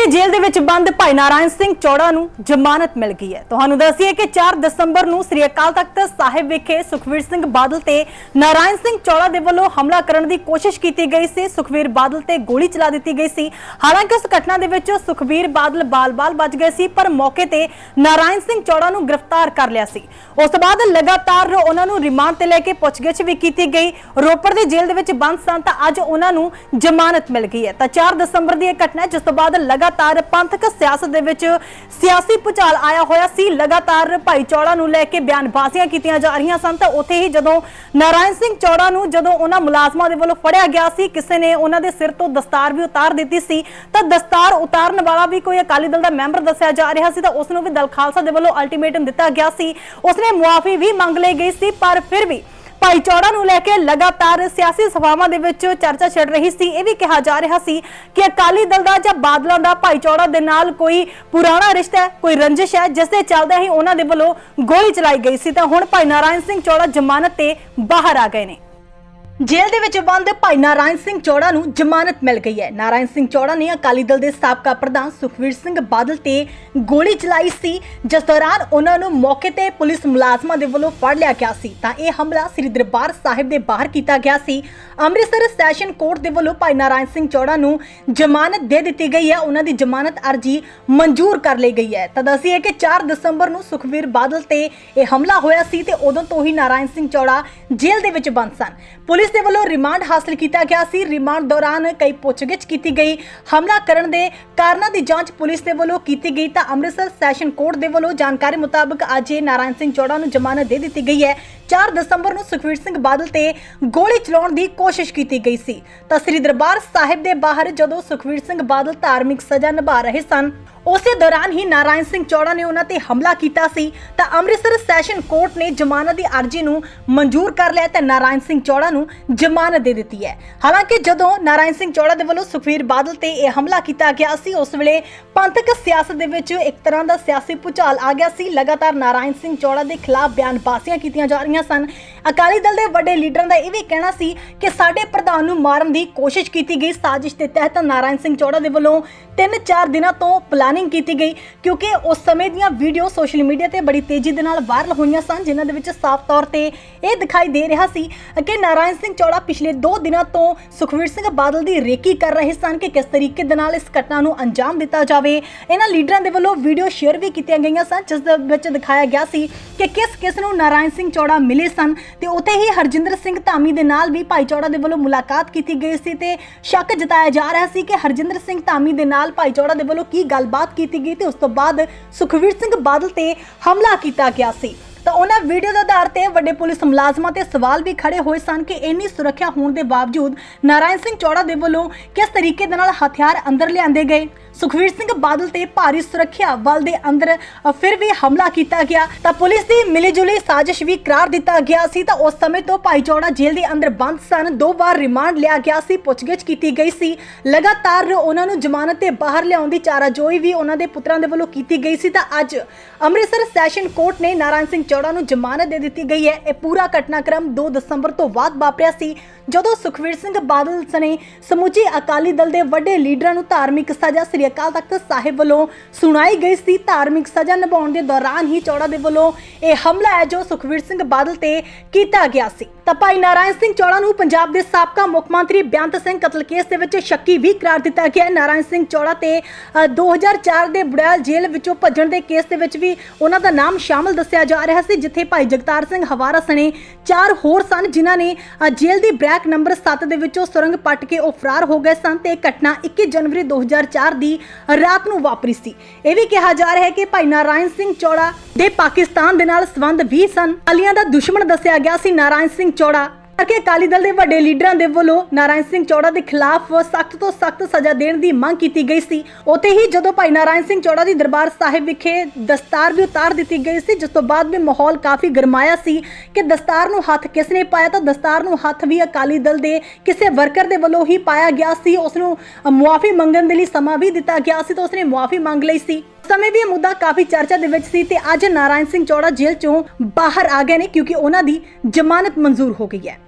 ਦੀ ਜੇਲ੍ਹ ਦੇ ਵਿੱਚ ਬੰਦ ਭਾਈ ਨਾਰਾਇਣ ਸਿੰਘ ਚੌੜਾ ਨੂੰ ਜ਼ਮਾਨਤ ਮਿਲ ਗਈ ਹੈ। ਤੁਹਾਨੂੰ ਦੱਸੀਏ ਕਿ 4 ਦਸੰਬਰ ਨੂੰ ਸ੍ਰੀ ਅਕਾਲ ਤਖਤ ਸਾਹਿਬ ਵਿਖੇ ਸੁਖਵੀਰ ਸਿੰਘ ਬਾਦਲ ਤੇ ਨਾਰਾਇਣ ਸਿੰਘ ਚੌੜਾ ਦੇ ਵੱਲੋਂ ਹਮਲਾ ਕਰਨ ਦੀ ਕੋਸ਼ਿਸ਼ ਕੀਤੀ ਗਈ ਸੀ। ਸੁਖਵੀਰ ਬਾਦਲ ਤੇ ਗੋਲੀ ਚਲਾ ਦਿੱਤੀ ਗਈ ਸੀ। ਹਾਲਾਂਕਿ ਉਸ ਘਟਨਾ ਦੇ ਵਿੱਚ ਸੁਖਵੀਰ ਬਾਦਲ ਬਾਲ-ਬਾਲ ਬਚ ਗਏ ਸੀ, ਪਰ ਮੌਕੇ ਤੇ ਨਾਰਾਇਣ ਸਿੰਘ ਚੌੜਾ ਨੂੰ ਗ੍ਰਿਫਤਾਰ ਕਰ ਲਿਆ ਸੀ। ਉਸ ਤੋਂ ਬਾਅਦ ਲਗਾਤਾਰ ਉਹਨਾਂ ਨੂੰ ਰਿਮਾਂਡ ਤੇ ਲੈ ਕੇ ਪੁੱਛਗਿੱਛ ਵੀ ਕੀਤੀ ਗਈ। ਰੋਪੜ ਦੀ ਜੇਲ੍ਹ ਦੇ ਵਿੱਚ ਬੰਦ ਸਨ ਤਾਂ ਅੱਜ ਉਹਨਾਂ ਨੂੰ ਜ਼ਮਾਨਤ ਮਿਲ ਗਈ ਹੈ। ਤਾਂ 4 ਦਸੰਬਰ ਦੀ ਇਹ ਘਟਨਾ ਜਿਸ ਤੋਂ ਬਾਅਦ ਲਗਾ ਲਗਾਤਾਰ ਪੰਥਕ ਸਿਆਸਤ ਦੇ ਵਿੱਚ ਸਿਆਸੀ ਭੁਚਾਲ ਆਇਆ ਹੋਇਆ ਸੀ। ਲਗਾਤਾਰ ਭਾਈ ਚੌੜਾ ਨੂੰ ਲੈ ਕੇ ਬਿਆਨਬਾਜ਼ੀਆਂ ਕੀਤੀਆਂ ਜਾ ਰਹੀਆਂ ਸਨ। ਤਾਂ ਉੱਥੇ ਹੀ ਜਦੋਂ ਨਾਰਾਇਣ ਸਿੰਘ ਚੌੜਾ ਨੂੰ ਜਦੋਂ ਉਹਨਾਂ ਮੁਲਾਜ਼ਮਾਂ ਦੇ ਵੱਲੋਂ ਫੜਿਆ ਗਿਆ ਸੀ, ਕਿਸੇ ਨੇ ਉਹਨਾਂ ਦੇ ਸਿਰ ਤੋਂ ਦਸਤਾਰ ਵੀ ਉਤਾਰ ਦਿੱਤੀ ਸੀ। ਤਾਂ ਦਸਤਾਰ ਉਤਾਰਨ ਵਾਲਾ ਵੀ ਕੋਈ ਅਕਾਲੀ ਦਲ ਦਾ ਮੈਂਬਰ ਦੱਸਿਆ ਜਾ ਰਿਹਾ ਸੀ। ਤਾਂ ਉਸ ਨੂੰ ਵੀ ਦਲ ਖਾਲਸਾ ਦੇ ਵੱਲੋਂ ਅਲਟੀਮੇਟਮ ਦਿੱਤਾ ਗਿਆ ਸੀ। ਉਸਨੇ ਮੁਆਫੀ ਵੀ ਮੰਗ ਲਈ ਗਈ ਸੀ, ਪਰ ਫਿਰ ਵੀ ਭਾਈ ਨੂੰ ਲੈ ਕੇ ਲਗਾਤਾਰ ਸਿਆਸੀ ਸਭਾਵਾਂ ਦੇ ਵਿੱਚ ਚਰਚਾ ਛਿੜ ਰਹੀ ਸੀ। ਇਹ ਵੀ ਕਿਹਾ ਜਾ ਰਿਹਾ ਸੀ ਕਿ ਅਕਾਲੀ ਦਲ ਦਾ ਜਾਂ ਬਾਦਲਾਂ ਦਾ ਭਾਈ ਦੇ ਨਾਲ ਕੋਈ ਪੁਰਾਣਾ ਰਿਸ਼ਤਾ ਹੈ, ਕੋਈ ਰੰਜਿਸ਼ ਹੈ, ਜਿਸ ਦੇ ਚੱਲਦੇ ਹੀ ਉਹਨਾਂ ਦੇ ਵੱਲੋਂ ਗੋਲੀ ਚਲਾਈ ਗਈ ਸੀ। ਤਾਂ ਹੁਣ ਭਾਈ ਨਾਰਾਇਣ ਸਿੰਘ ਚੌੜਾ ਜ਼ਮਾਨਤ ਤੇ ਬਾਹਰ ਆ ਗਏ ਨੇ। ਜੇਲ੍ਹ ਦੇ ਵਿੱਚ ਬੰਦ ਭਾਈ ਨਾਰਾਇਣ ਸਿੰਘ ਚੌੜਾ ਨੂੰ ਜ਼ਮਾਨਤ ਮਿਲ ਗਈ ਹੈ। ਨਾਰਾਇਣ ਸਿੰਘ ਚੌੜਾ ਨੇ ਅਕਾਲੀ ਦਲ ਦੇ ਸਾਬਕਾ ਪ੍ਰਧਾਨ ਸੁਖਵੀਰ ਸਿੰਘ ਬਾਦਲ ਤੇ ਗੋਲੀ ਚਲਾਈ ਸੀ। ਜਿਸ ਦੌਰਾਨ ਉਹਨਾਂ ਨੂੰ ਮੌਕੇ ਤੇ ਪੁਲਿਸ ਮੁਲਾਜ਼ਮਾਂ ਦੇ ਵੱਲੋਂ ਫੜ ਲਿਆ ਗਿਆ ਸੀ। ਤਾਂ ਇਹ ਹਮਲਾ ਸ੍ਰੀ ਦਰਬਾਰ ਸਾਹਿਬ ਦੇ ਬਾਹਰ ਕੀਤਾ ਗਿਆ ਸੀ। ਅੰਮ੍ਰਿਤਸਰ ਸੈਸ਼ਨ ਕੋਰਟ ਦੇ ਵੱਲੋਂ ਭਾਈ ਨਾਰਾਇਣ ਸਿੰਘ ਚੌੜਾ ਨੂੰ ਜ਼ਮਾਨਤ ਦੇ ਦਿੱਤੀ ਗਈ ਹੈ। ਉਹਨਾਂ ਦੀ ਜ਼ਮਾਨਤ ਅਰਜੀ ਮਨਜ਼ੂਰ ਕਰ ਲਈ ਗਈ ਹੈ। ਤਾਂ ਦੱਸੀਏ ਕਿ 4 ਦਸੰਬਰ ਨੂੰ ਸੁਖਵੀਰ ਬਾਦਲ ਤੇ ਇਹ ਹਮਲਾ ਹੋਇਆ ਸੀ ਤੇ ਉਦੋਂ ਤੋਂ ਹੀ ਨਾਰਾਇਣ ਸਿੰਘ ਚੌੜਾ ਜੇਲ੍ਹ ਦੇ ਵਿੱਚ ਬੰਦ ਸਨ। ਪੁਲਿਸ ਦੇ ਵੱਲੋਂ ਰਿਮਾਂਡ ਹਾਸਲ ਕੀਤਾ ਗਿਆ ਸੀ। ਰਿਮਾਂਡ ਦੌਰਾਨ ਕਈ ਪੁੱਛਗਿੱਛ ਕੀਤੀ ਗਈ। ਹਮਲਾ ਕਰਨ ਦੇ ਕਾਰਨਾਂ ਦੀ ਜਾਂਚ ਪੁਲਿਸ ਦੇ ਵੱਲੋਂ ਕੀਤੀ ਗਈ ਤਾਂ ਅੰਮ੍ਰਿਤਸਰ ਸੈਸ਼ਨ ਕੋਰਟ ਦੇ ਵੱਲੋਂ ਜਾਣਕਾਰੀ ਮੁਤਾਬਕ ਅੱਜ ਇਹ ਨਾਰਾਇਣ ਸਿੰਘ ਚੌੜਾ ਨੂੰ ਜ਼ਮਾਨਤ ਦੇ ਦਿੱਤੀ ਗਈ ਹੈ। 4 ਦਸੰਬਰ ਨੂੰ ਸੁਖਵੀਰ ਸਿੰਘ ਬਾਦਲ ਤੇ ਗੋਲੀ ਚਲਾਉਣ ਦੀ ਕੋਸ਼ਿਸ਼ ਕੀਤੀ ਗਈ ਸੀ। ਤਾਂ ਸ੍ਰੀ ਦਰਬਾਰ ਸਾਹਿਬ ਦੇ ਬਾਹਰ ਜਦੋਂ ਸੁਖਵੀਰ ਸਿੰਘ ਬਾਦਲ ਧਾਰਮਿਕ ਸਜ਼ਾ ਨਿਭਾ ਰਹੇ ਸਨ ਉਸੇ ਦੌਰਾਨ ਹੀ ਨਾਰਾਇਣ ਸਿੰਘ ਚੌੜਾ ਨੇ ਉਹਨਾਂ ਤੇ ਹਮਲਾ ਕੀਤਾ ਸੀ। ਤਾਂ ਅੰਮ੍ਰਿਤਸਰ ਸੈਸ਼ਨ ਕੋਰਟ ਨੇ ਜ਼ਮਾਨਤ ਦੀ ਅਰਜ਼ੀ ਨੂੰ ਮਨਜ਼ੂਰ ਕਰ ਲਿਆ ਤੇ ਨਾਰਾਇਣ ਸਿੰਘ ਚੌੜਾ ਨੂੰ ਜ਼ਮਾਨਤ ਦੇ ਦਿੱਤੀ ਹੈ। ਹਾਲਾਂਕਿ ਜਦੋਂ ਨਾਰਾਇਣ ਸਿੰਘ ਚੌੜਾ ਦੇ ਵੱਲੋਂ ਸੁਖਵੀਰ ਬਾਦਲ ਤੇ ਇਹ ਹਮਲਾ ਕੀਤਾ ਗਿਆ ਸੀ, ਉਸ ਵੇਲੇ ਪੰਥਕ ਸਿਆਸਤ ਦੇ ਵਿੱਚ ਇੱਕ ਤਰ੍ਹਾਂ ਦਾ ਸਿਆਸੀ ਭੁਚਾਲ ਆ ਗਿਆ ਸੀ। ਲਗਾਤਾਰ ਨਾਰਾਇਣ ਸਿੰਘ ਚੌੜਾ ਦੇ ਖਿਲਾਫ ਬਿਆਨਬਾਜ਼ੀਆਂ ਕੀਤੀਆਂ ਜਾ ਰਹੀਆਂ ਸਨ। ਅਕਾਲੀ ਦਲ ਦੇ ਵੱਡੇ ਲੀਡਰਾਂ ਦਾ ਇਹ ਵੀ ਕਹਿਣਾ ਸੀ ਕਿ ਸਾਡੇ ਪ੍ਰਧਾਨ ਨੂੰ ਮਾਰਨ ਦੀ ਕੋਸ਼ਿਸ਼ ਕੀਤੀ ਗਈ। ਸਾਜ਼ਿਸ਼ ਦੇ ਤਹਿਤ ਨਾਰਾਇਣ ਸਿੰਘ ਚੌੜਾ ਦੇ ਵੱਲੋਂ 3-4 ਦਿਨਾਂ ਤੋਂ ਪਲਾਨਿੰਗ ਕੀਤੀ ਗਈ, ਕਿਉਂਕਿ ਉਸ ਸਮੇਂ ਦੀਆਂ ਵੀਡੀਓ ਸੋਸ਼ਲ ਮੀਡੀਆ ਤੇ ਬੜੀ ਤੇਜ਼ੀ ਦੇ ਨਾਲ ਵਾਇਰਲ ਹੋਈਆਂ ਸਨ, ਜਿਨ੍ਹਾਂ ਦੇ ਵਿੱਚ ਸਾਫ਼ ਤੌਰ ਤੇ ਇਹ ਦਿਖਾਈ ਦੇ ਰਿਹਾ ਸੀ ਕਿ ਨਾਰਾਇਣ ਸਿੰਘ ਚੌੜਾ ਪਿਛਲੇ 2 ਦਿਨਾਂ ਤੋਂ ਸੁਖਵੀਰ ਸਿੰਘ ਬਾਦਲ ਦੀ ਰੇਕੀ ਕਰ ਰਹੇ ਸਨ ਕਿ ਕਿਸ ਤਰੀਕੇ ਦੇ ਨਾਲ ਇਸ ਘਟਨਾ ਨੂੰ ਅੰਜਾਮ ਦਿੱਤਾ ਜਾਵੇ। ਇਹਨਾਂ ਲੀਡਰਾਂ ਦੇ ਵੱਲੋਂ ਵੀਡੀਓ ਸ਼ੇਅਰ ਵੀ ਕੀਤੀਆਂ ਗਈਆਂ ਸਨ, ਜਿਸ ਦੇ ਵਿੱਚ ਦਿਖਾਇਆ ਗਿਆ ਸੀ ਕਿ ਕਿਸ ਕਿਸ ਨੂੰ ਨਾਰਾਇਣ ਸਿੰਘ ਚੌੜਾ ਮਿਲੇ ਸਨ ਤੇ ਉੱਥੇ ਹੀ ਹਰਜਿੰਦਰ ਸਿੰਘ ਧਾਮੀ ਦੇ ਨਾਲ ਵੀ ਭਾਈ ਚੌੜਾ ਦੇ ਵੱਲੋਂ ਮੁਲਾਕਾਤ ਕੀਤੀ ਗਈ ਸੀ ਤੇ ਸ਼ੱਕ ਜਤਾਇਆ ਜਾ ਰਿਹਾ ਸੀ ਕਿ ਹਰਜਿੰਦਰ ਸਿੰਘ ਧਾਮੀ ਦੇ ਨਾਲ ਭਾਈ ਚੌੜਾ ਦੇ ਵੱਲੋਂ ਕੀ ਗੱਲਬਾਤ ਕੀਤੀ ਗਈ ਤੇ ਉਸ ਤੋਂ ਬਾਅਦ ਸੁਖਵੀਰ ਸਿੰਘ ਬਾਦਲ ਤੇ ਹਮਲਾ ਕੀਤਾ ਗਿਆ ਸੀ। ਤਾਂ ਉਹਨਾਂ ਵੀਡੀਓ ਦੇ ਆਧਾਰ ਤੇ ਵੱਡੇ ਪੁਲਿਸ ਮੁਲਾਜ਼ਮਾਂ ਤੇ ਸਵਾਲ ਵੀ ਖੜੇ ਹੋਏ ਸਨ ਕਿ ਇੰਨੀ ਸੁਰੱਖਿਆ ਹੋਣ ਦੇ ਬਾਵਜੂਦ ਨਾਰਾਇਣ ਸਿੰਘ ਚੌੜਾ ਦੇ ਵੱਲੋਂ ਕਿਸ ਤਰੀਕੇ ਦੇ ਨਾਲ ਹਥਿਆਰ ਅੰਦਰ ਲਿਆਂਦੇ ਗਏ? ਸੁਖਵੀਰ ਸਿੰਘ ਬਾਦਲ ਤੇ ਭਾਰੀ ਸੁਰੱਖਿਆ ਬਲ ਦੇ ਅੰਦਰ ਫਿਰ ਵੀ ਹਮਲਾ ਕੀਤਾ ਗਿਆ। ਤਾਂ ਪੁਲਿਸ ਦੀ ਮਿਲੀਜੁਲੀ ਸਾਜ਼ਿਸ਼ ਵੀ ਕਰਾਰ ਦਿੱਤਾ ਗਿਆ ਸੀ। ਤਾਂ ਉਸ ਸਮੇਂ ਤੋਂ ਭਾਈ ਚੌੜਾ ਜੇਲ੍ਹ ਦੇ ਅੰਦਰ ਬੰਦ ਸਨ। ਦੋ ਵਾਰ ਰਿਮਾਂਡ ਲਿਆ ਗਿਆ ਸੀ। ਪੁੱਛਗਿੱਛ ਕੀਤੀ ਗਈ ਸੀ। ਲਗਾਤਾਰ ਉਹਨਾਂ ਨੂੰ ਜ਼ਮਾਨਤ ਤੇ ਬਾਹਰ ਲਿਆਉਣ ਦੀ ਚਾਰਾਜੋਈ ਵੀ ਉਹਨਾਂ ਦੇ ਪੁੱਤਰਾਂ ਦੇ ਵੱਲੋਂ ਕੀਤੀ ਗਈ ਸੀ। ਤਾਂ ਅੱਜ ਅੰਮ੍ਰਿਤਸਰ ਸੈਸ਼ਨ ਕੋਰਟ ਨੇ ਨਾਰਾਇਣ ਸਿੰਘ ਚੌੜਾ ਨੂੰ ਜ਼ਮਾਨਤ ਦੇ ਦਿੱਤੀ ਗਈ ਹੈ। ਇਹ ਪੂਰਾ ਘਟਨਾਕ੍ਰਮ 2 ਦਸੰਬਰ ਤੋਂ ਬਾਅਦ ਵਾਪਰਿਆ ਸੀ ਜਦੋਂ ਸੁਖਵੀਰ ਸਿੰਘ ਬਾਦਲ ਸਣੇ ਸਮੁੱਚੇ ਅਕਾਲੀ ਦਲ ਦੇ ਵੱਡੇ ਲੀਡਰਾਂ ਨੂੰ ਧਾਰਮਿਕ ਸਜ਼ਾ ਸ੍ਰੀ ਅਕਾਲ ਤਖਤ ਸਾਹਿਬ ਵੱਲੋਂ ਸੁਣਾਈ ਗਈ ਸੀ। ਧਾਰਮਿਕ ਸਜ਼ਾ ਨਿਭਾਉਣ ਦੇ ਦੌਰਾਨ ਹੀ ਚੌੜਾ ਦੇ ਵੱਲੋਂ ਇਹ ਹਮਲਾ ਹੈ ਜੋ ਸੁਖਵੀਰ ਸਿੰਘ ਬਾਦਲ ਤੇ ਕੀਤਾ ਗਿਆ ਸੀ। ਤਾਂ ਭਾਈ ਨਾਰਾਇਣ ਸਿੰਘ ਚੌੜਾ ਨੂੰ ਪੰਜਾਬ ਦੇ ਸਾਬਕਾ ਮੁੱਖ ਮੰਤਰੀ ਬੇਅੰਤ ਸਿੰਘ ਕਤਲ ਕੇਸ ਦੇ ਵਿੱਚ ਸ਼ੱਕੀ ਵੀ ਕਰਾਰ ਦਿੱਤਾ ਗਿਆ ਹੈ। ਨਾਰਾਇਣ ਸਿੰਘ ਚੌੜਾ ਤੇ ਅ, 2004 ਦੇ ਬੁੜੈਲ ਜੇਲ੍ਹ ਵਿੱਚੋਂ ਭੱਜਣ ਦੇ ਕੇਸ ਦੇ ਵਿੱਚ ਵੀ ਉਹਨਾਂ ਦਾ ਨਾਮ ਸ਼ਾਮਲ ਦੱਸਿਆ ਜਾ ਰਿਹਾ ਸੀ, ਜਿੱਥੇ ਭਾਈ ਜਗਤਾਰ ਸਿੰਘ ਹਵਾਰਾ ਸਣੇ ਚਾਰ ਹੋਰ ਸਨ, ਜਿਨ੍ਹਾਂ ਨੇ ਜੇਲ੍ਹ ਦੀ ਬ੍ਰੈਕ ਨੰਬਰ 7 ਦੇ ਵਿੱਚੋਂ ਸੁਰੰਗ ਪੱਟ ਕੇ ਉਹ ਫਰਾਰ ਹੋ ਗਏ ਸਨ ਤੇ ਇਹ ਘਟਨਾ 21 ਜਨਵਰੀ 2004 ਦੀ ਰਾਤ ਨੂੰ ਵਾਪਰੀ ਸੀ। ਇਹ ਵੀ ਕਿਹਾ ਜਾ ਰਿਹਾ ਹੈ ਕਿ ਭਾਈ ਨਾਰਾਇਣ ਸਿੰਘ ਚੌੜਾ ਦੇ ਪਾਕਿਸਤਾਨ ਦੇ ਨਾਲ ਸੰਬੰਧ ਵੀ ਸਨ। ਅਲੀਆਂ ਦਾ ਦੁਸ਼ਮਣ ਦੱਸਿਆ ਗਿਆ ਸੀ, ਨਾਰਾਇਣ ਸਿੰਘ ਚੌੜਾ ਕਿ ਅਕਾਲੀ ਦਲ ਦੇ ਵੱਡੇ ਲੀਡਰਾਂ ਦੇ ਵੱਲੋਂ ਨਾਰਾਇਣ ਸਿੰਘ ਚੌੜਾ ਦੇ ਖਿਲਾਫ ਸਖਤ ਤੋਂ ਸਖਤ ਸਜ਼ਾ ਦੇਣ ਦੀ ਮੰਗ ਕੀਤੀ ਗਈ ਸੀ। ਉੱਥੇ ਹੀ ਜਦੋਂ ਭਾਈ ਨਾਰਾਇਣ ਸਿੰਘ ਚੌੜਾ ਦੀ ਦਰਬਾਰ ਸਾਹਿਬ ਵਿਖੇ ਦਸਤਾਰ ਵੀ ਉਤਾਰ ਦਿੱਤੀ ਗਈ ਸੀ, ਜਿਸ ਤੋਂ ਬਾਅਦ ਵੀ ਮਾਹੌਲ ਕਾਫੀ ਗਰਮਾਇਆ ਸੀ ਕਿ ਦਸਤਾਰ ਨੂੰ ਹੱਥ ਕਿਸ ਨੇ ਪਾਇਆ ਤਾਂ ਦਸਤਾਰ ਨੂੰ ਹੱਥ ਵੀ ਅਕਾਲੀ ਦਲ ਦੇ ਕਿਸੇ ਵਰਕਰ ਦੇ ਵੱਲੋਂ ਹੀ ਪਾਇਆ ਗਿਆ ਸੀ। ਉਸ ਨੂੰ ਮੁਆਫੀ ਮੰਗਣ ਦੇ ਲਈ ਸਮਾਂ ਵੀ ਦਿੱਤਾ ਗਿਆ ਸੀ ਤਾਂ ਉਸਨੇ ਮੁਆਫੀ ਮੰਗ ਲਈ ਸੀ। ਸਮੇਂ ਵੀ ਇਹ ਮੁੱਦਾ ਕਾਫੀ ਚਰਚਾ ਦੇ ਵਿੱਚ ਸੀ ਤੇ ਅੱਜ ਨਾਰਾਇਣ ਸਿੰਘ ਚੌੜਾ ਜੇਲ੍ਹ ਚੋਂ ਬਾਹਰ ਆ ਗਏ ਨੇ ਕਿਉਂਕਿ ਉਹਨਾਂ ਦੀ ਜ਼ਮਾਨਤ ਮਨਜ਼ੂਰ ਹੋ ਗਈ ਹੈ।